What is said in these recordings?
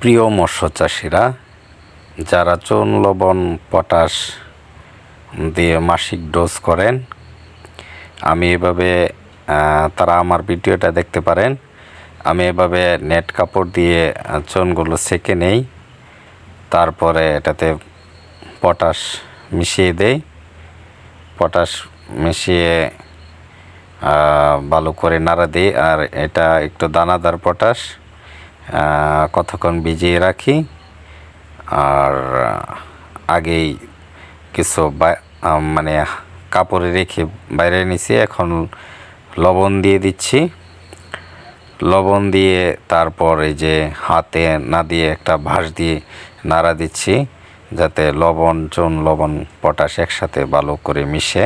প্রিয় মৎস্য চাষিরা, যারা চুন, লবণ, পটাশ দিয়ে মাসিক ডোজ করেন, আমি এভাবে তারা আমার ভিডিওটা দেখতে পারেন। আমি এভাবে নেট কাপড় দিয়ে চুনগুলো সেকে নেই। তারপরে এটাতে পটাশ মিশিয়ে দেই। পটাশ মিশিয়ে ভালো করে নাড়া দিই। আর এটা একটু দানাদার পটাশ। কতক্ষণ ভিজিয়ে রাখি। আর আগেই কিছু মানে কাপড়ে রেখে বাইরে নিছি। এখন লবণ দিয়ে দিচ্ছি। লবণ দিয়ে তারপর এই যে হাতে না দিয়ে একটা ভাঁজ দিয়ে নাড়া দিচ্ছি, যাতে লবণ, চুন লবণ, পটাশ একসাথে ভালো করে মিশে।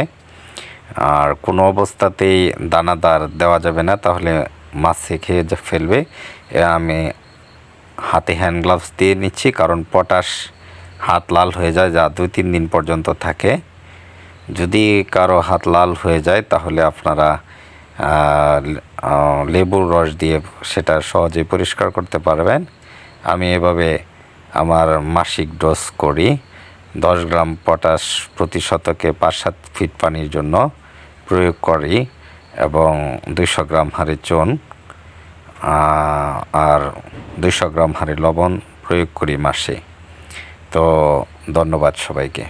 আর কোনো অবস্থাতেই দানাদার দেওয়া যাবে না, তাহলে মাছ খেয়ে যে ফেলবে আমি হাতে হ্যান্ড গ্লাভস দিয়ে নিচ্ছি কারণ পটাশ হাত লাল হয়ে যায় যা দুই তিন দিন পর্যন্ত থাকে। যদি কারও হাত লাল হয়ে যায় তাহলে আপনারা লেবুর রস দিয়ে সেটা সহজেই পরিষ্কার করতে পারবেন। আমি এভাবে আমার মাসিক ডোজ করি। দশ গ্রাম পটাশ প্রতি শতকে পাঁচ সাত ফিট পানির জন্য প্রয়োগ করি। এবং দুইশো গ্রাম হারে চুন আর দুইশো গ্রাম হারে লবণ প্রয়োগ করি মাসে। তো ধন্যবাদ সবাইকে।